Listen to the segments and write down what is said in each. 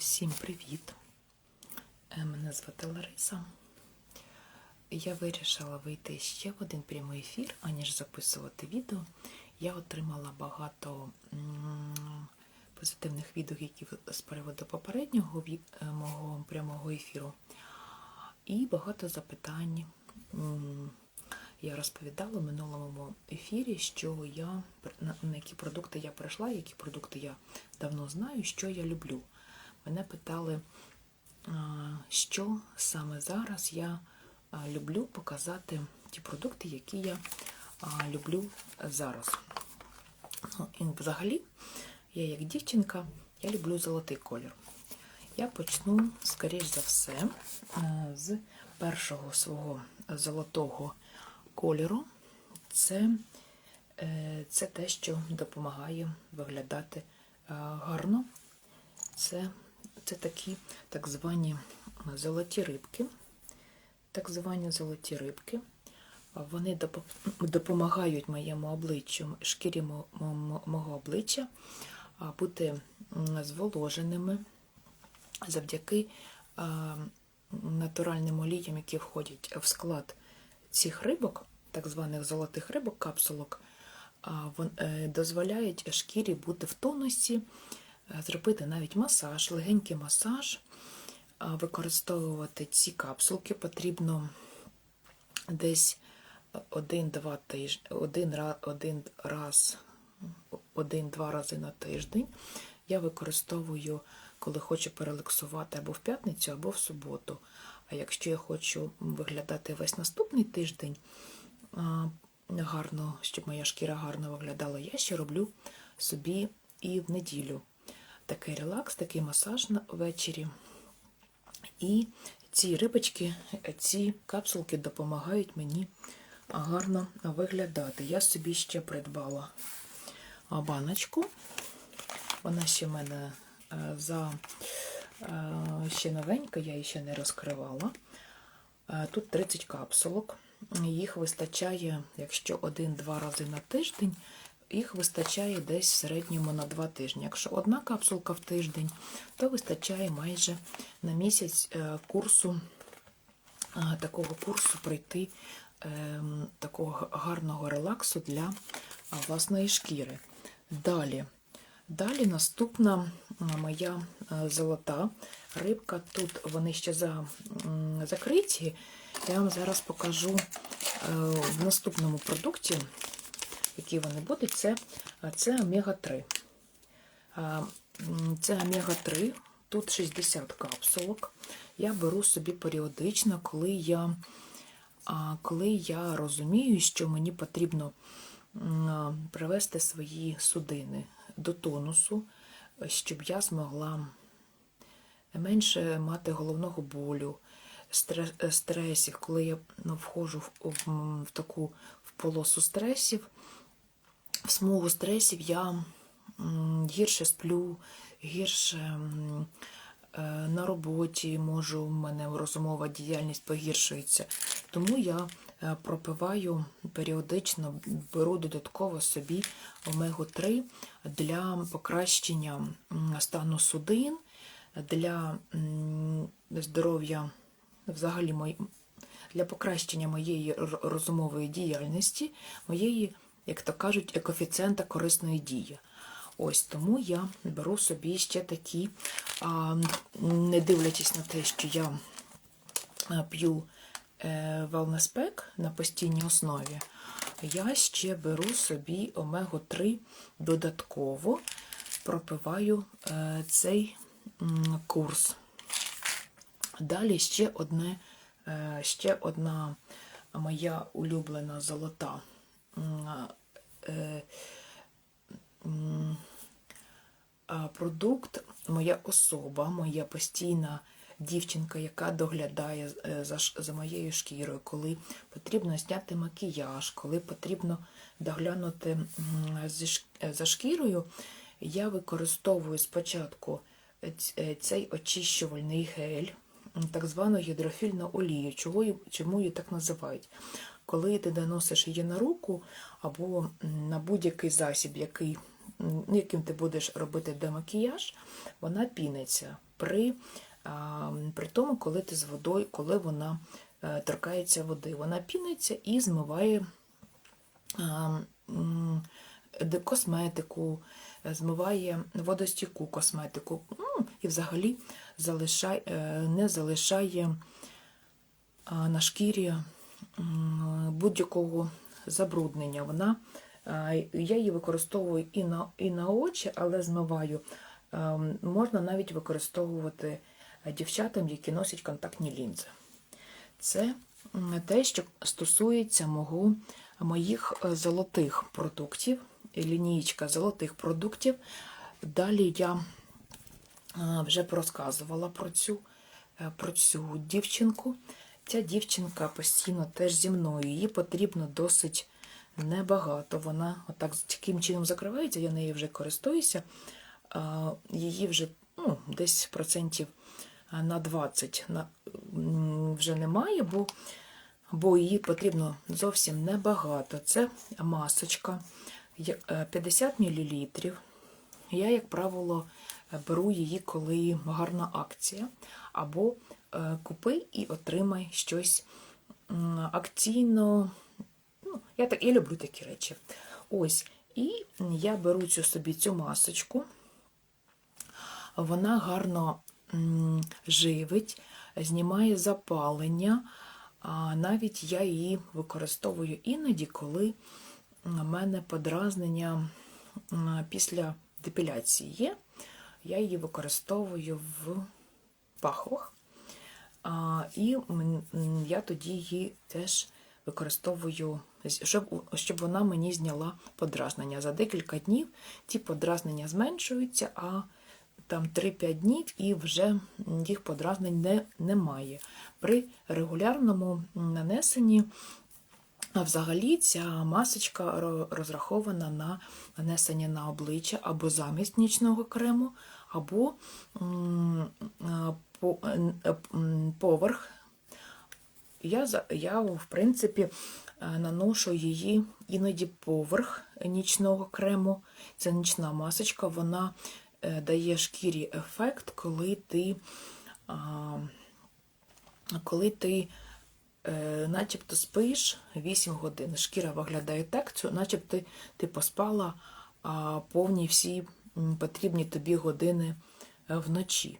Всім привіт! Е, Мене звати Лариса. Я вирішила вийти ще в один прямий ефір, аніж записувати відео. Я отримала багато позитивних відгуків з приводу попереднього е, мого прямого ефіру. І багато запитань. Я розповідала в минулому ефірі, що я на які продукти я прийшла, які продукти я давно знаю, що я люблю. Мене питали, що саме зараз я люблю показати ті продукти, які я люблю зараз. Ну, і взагалі, я як дівчинка, я люблю золотий колір. Я почну, скоріш за все, е, з першого свого золотого кольору. Це, е, це те, що допомагає виглядати е, гарно. Це, це такі так звані золоті рибки. Так звані золоті рибки. Вони допомагають моєму обличчю, шкірі мо- мо- мого обличчя бути зволоженими завдяки натуральним оліям, які входять в склад цих рибок, так званих золотих рибок, капсулок, е, дозволяють шкірі бути в тонусі, е, зробити навіть масаж, легенький масаж, використовувати ці капсулки потрібно десь один-два тижні, один, один раз, один-два рази на тиждень. Я використовую, коли хочу перелексувати або в п'ятницю, або в суботу. А якщо я хочу виглядати весь наступний тиждень гарно, щоб моя шкіра гарно виглядала, я ще роблю собі і в неділю. Такий релакс, такий масаж ввечері. І ці рибочки, ці капсулки допомагають мені гарно виглядати. Я собі ще придбала баночку. Вона ще в мене е, за е, ще новенька, я її ще не розкривала. Е, Тут 30 капсулок. Їх вистачає, якщо один-два рази на тиждень, їх вистачає десь в середньому на 2 тижні. Якщо одна капсулка в тиждень, то вистачає майже на місяць е, курсу, е, такого курсу пройти е, такого гарного релаксу для власної шкіри. Далі. Далі наступна моя е, золота рибка. Тут вони ще за, закриті. Я вам зараз покажу в наступному продукті, які вони будуть. Це, це омега-3. Це омега-3, тут 60 капсулок. Я беру собі періодично, коли я, коли я розумію, що мені потрібно привести свої судини до тонусу, щоб я змогла менше мати головного болю, стресів, коли я ну, входжу в, таку в полосу стресів, в смугу стресів я гірше сплю, гірше е, на роботі можу, в мене розумова діяльність погіршується. Тому я е, пропиваю періодично, беру додатково собі омегу-3 для покращення стану судин, для здоров'я взагалі для покращення моєї розумової діяльності, моєї, як то кажуть, коефіцієнта корисної дії. Ось тому я беру собі ще такі, не дивлячись на те, що я п'ю е, wellness на постійній основі, я ще беру собі омегу-3 додатково, пропиваю е, цей курс. Далі ще одне, е, ще одна моя улюблена золота продукт, моя особа, моя постійна дівчинка, яка доглядає е, за, за моєю шкірою, коли потрібно зняти макіяж, коли потрібно доглянути е, за шкірою, я використовую спочатку е, цей очищувальний гель, так звану гідрофільну олію. Чому її так називають? Коли ти наносиш її на руку або на будь-який засіб, який яким ти будеш робити демакіяж, вона піниться при, при тому, коли ти з водою, коли вона е, торкається води. Вона піниться і змиває косметику, е, змиває водостійку косметику і взагалі залишає, е, не залишає на шкірі будь-якого забруднення. Вона, я її використовую і на, і на очі, але змиваю. Ем, Можна навіть використовувати е, дівчатам, які носять контактні лінзи. Це те, що стосується мого, моїх е, золотих продуктів, лінійка золотих продуктів. Далі я е, вже розказувала про цю, е, про цю дівчинку. Ця дівчинка постійно теж зі мною. Її потрібно досить небагато. Вона отак таким чином закривається, я нею вже користуюся. Її вже ну, десь процентів на 20 на, вже немає, бо, бо її потрібно зовсім небагато. Це масочка е, 50 мл. Я, як правило, беру її, коли гарна акція. Або е, купи і отримай щось акційно. Ну, я, так, я люблю такі речі. Ось. І я беру цю собі цю масочку. Вона гарно живить, знімає запалення. Навіть я її використовую іноді, коли у мене подразнення після депіляції є. Я її використовую в пахвах. І я тоді її теж використовую, щоб, щоб вона мені зняла подразнення. За декілька днів ті подразнення зменшуються, а там 3-5 днів і вже їх подразнень не, немає. При регулярному нанесенні а взагалі ця масочка розрахована на нанесення на обличчя або замість нічного крему, або е, поверх. Я, я, в принципі, е, наношу її іноді поверх нічного крему. Це нічна масочка, вона е, дає шкірі ефект, коли ти, коли ти начебто спиш 8 годин. Шкіра виглядає так, начебто ти, поспала повні всі потрібні тобі години е, вночі.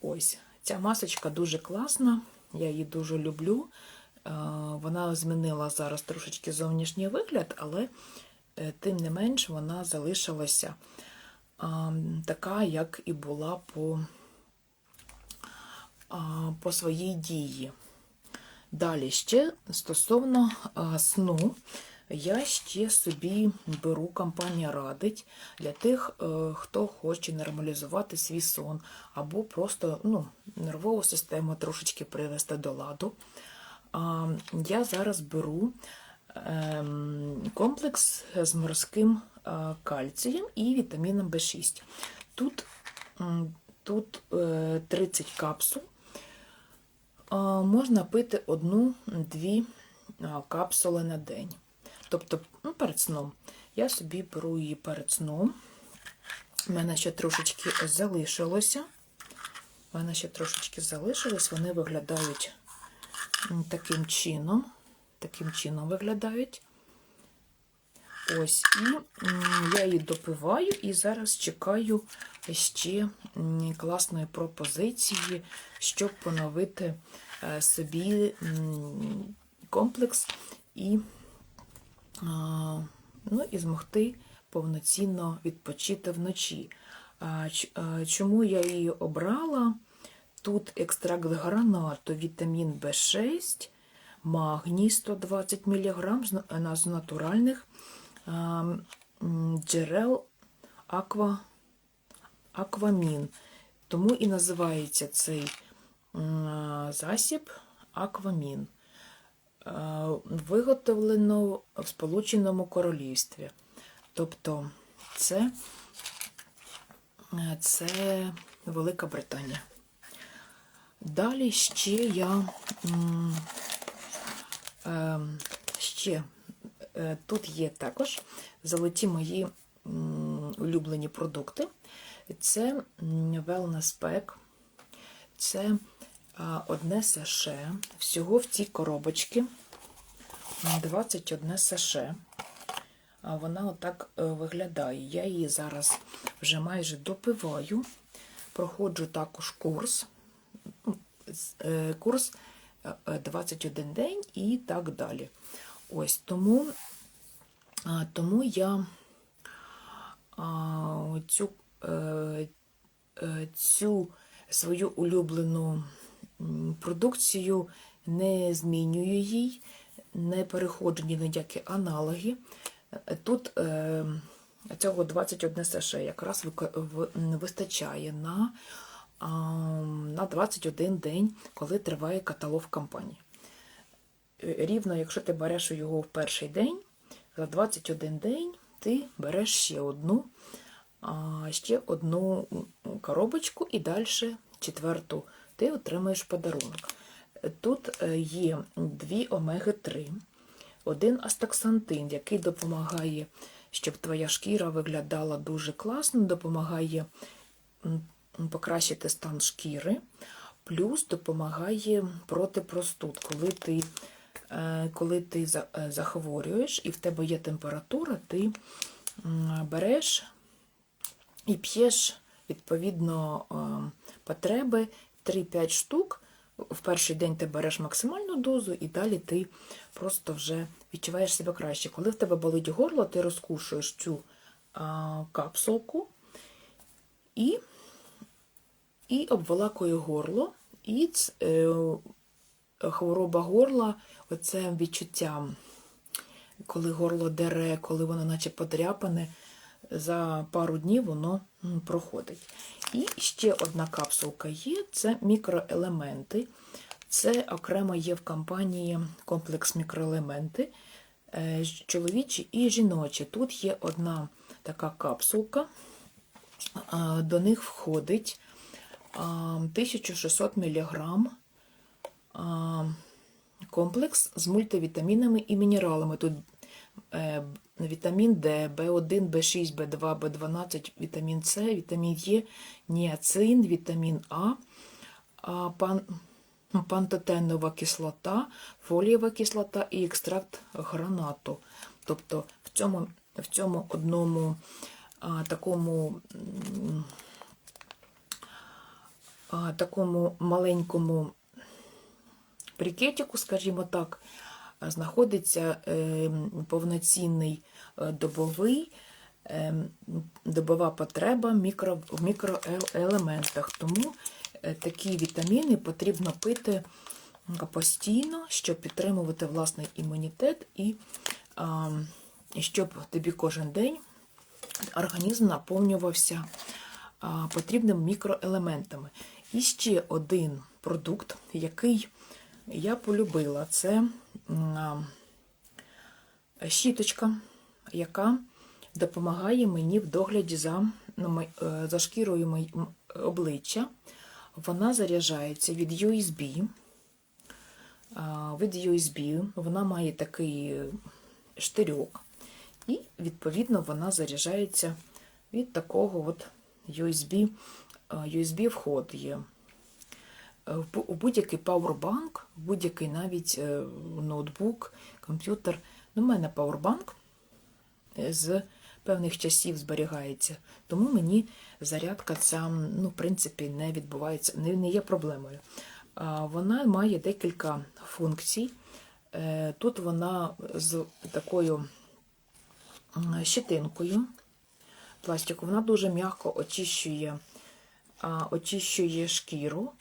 Ось, ця масочка дуже класна, я її дуже люблю. Е, Вона змінила зараз трошечки зовнішній вигляд, але е, тим не менш вона залишилася така, як і була по, по своїй дії. Далі ще стосовно сну, я ще собі беру, компанія радить для тих, е, хто хоче нормалізувати свій сон, або просто ну, нервову систему трошечки привести до ладу. Я зараз беру ем, комплекс з морським е, кальцієм і вітаміном В6. Тут, тут е, 30 капсул. Можна пити одну-дві капсули на день. Тобто ну, перед сном. Я собі беру її перед сном. У мене ще трошечки залишилося. У мене ще трошечки залишилось. Вони виглядають таким чином. Таким чином виглядають. Ось, м, я її допиваю, і зараз чекаю ще класної пропозиції, щоб поновити е, собі комплекс і, ну, і змогти повноцінно відпочити вночі. Чому я її обрала? Тут екстракт гранату, вітамін В6, магній 120 мг з на- на- з натуральних джерел аква, аквамін. Тому і називається цей засіб аквамін. Виготовлено в Сполученому Королівстві. Тобто це, е, це Велика Британія. Далі ще я ем, ще тут є також золоті мої улюблені продукти. Це Wellness Pack. Це одне саше. Всього в цій коробочці 21 саше. Вона отак е, виглядає. Я її зараз вже майже допиваю. Проходжу також курс. Е, Курс е, е, 21 день і так далі. Ось тому, тому я цю, е, е, цю свою улюблену продукцію не змінюю їй, не переходжу ні на які аналоги. Е, Тут цього 21 саше якраз вистачає на, на 21 день, коли триває каталог кампанії. Рівно, якщо ти береш його в перший день, за 21 день ти береш ще одну, ще одну коробочку і далі четверту ти отримаєш подарунок. Тут е, є дві омеги-3, один астаксантин, який допомагає, щоб твоя шкіра виглядала дуже класно, допомагає покращити стан шкіри, плюс допомагає проти простуд, коли ти, коли ти е, захворюєш і в тебе є температура, ти береш і п'єш відповідно е, потреби 3-5 штук. В перший день ти береш максимальну дозу, і далі ти просто вже відчуваєш себе краще. Коли в тебе болить горло, ти розкушуєш цю капсулку і, і обволакує горло. І е, хвороба горла, оце відчуття, коли горло дере, коли воно наче подряпане, за пару днів воно проходить. І ще одна капсулка є це мікроелементи. Це окремо є в компанії комплекс мікроелементи е, чоловічі і жіночі. Тут є одна така капсулка, до них входить 1600 мг комплекс з мультивітамінами і мінералами. Тут е, вітамін Д, В1, В6, В2, В12, вітамін С, вітамін Е, ніацин, вітамін А, пан, пантотенова кислота, фолієва кислота і екстракт гранату. Тобто в цьому, в цьому одному а, такому, а, такому маленькому брикетику, скажімо так, знаходиться е, повноцінний е, добовий, е, добова потреба в мікроелементах. Тому е, такі вітаміни потрібно пити постійно, щоб підтримувати власний імунітет і щоб тобі кожен день організм наповнювався потрібними мікроелементами. І ще один продукт, який я полюбила, це щіточка, яка допомагає мені в догляді за, е, за шкірою обличчя. Вона заряджається від USB. Від USB вона має такий штирьок, і, відповідно, вона заряджається від такого от USB, USB вход є. Е, У будь-який пауербанк, будь-який навіть е, ноутбук, комп'ютер. Ну, У мене пауербанк з певних часів зберігається, тому мені зарядка ця, ну, в принципі, не відбувається, не, не є проблемою. Вона має декілька функцій. Е, Тут вона з такою щетинкою пластику, вона дуже м'яко очищує, очищує шкіру.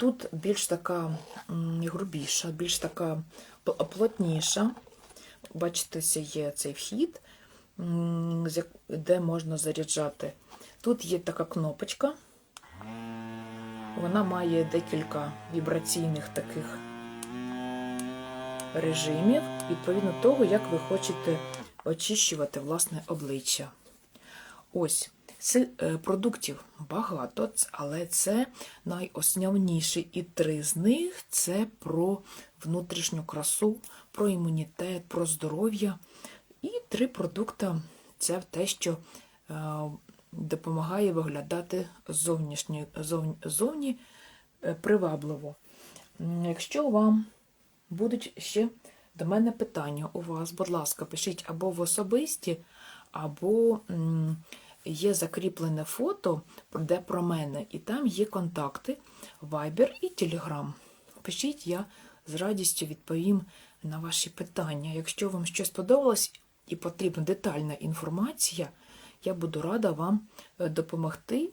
Тут більш така грубіша, більш така плотніша. Бачите, є цей вхід, де можна заряджати. Тут є така кнопочка. Вона має декілька вібраційних таких режимів, відповідно того, як ви хочете очищувати власне обличчя. Ось е, продуктів багато, але це найосновніші. І три з них це про внутрішню красу, про імунітет, про здоров'я. І три продукти це те, що е, допомагає виглядати зовнішні, зовні, зовні е, привабливо. Якщо вам будуть ще до мене питання у вас, будь ласка, пишіть або в особисті, або є закріплене фото, де про мене, і там є контакти Viber і Telegram. Пишіть, я з радістю відповім на ваші питання. Якщо вам щось сподобалось і потрібна детальна інформація, я буду рада вам е, допомогти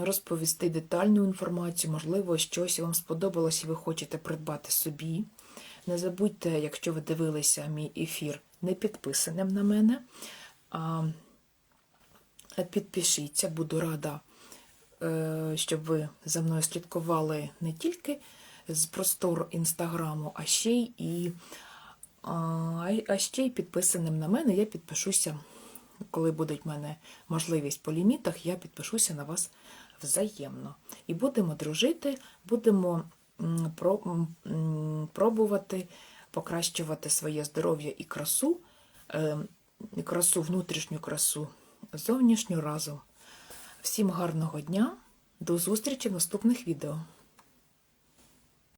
розповісти детальну інформацію, можливо, щось вам сподобалось і ви хочете придбати собі. Не забудьте, якщо ви дивилися мій ефір не підписаним на мене. Підпишіться, буду рада, е, щоб ви за мною слідкували не тільки з простору інстаграму, а ще й і а, ще й підписаним на мене. Я підпишуся, коли буде в мене можливість по лімітах, я підпишуся на вас взаємно. І будемо дружити, будемо пробувати покращувати своє здоров'я і красу, е, красу, внутрішню красу, зовнішню разом. Всім гарного дня, до зустрічі в наступних відео.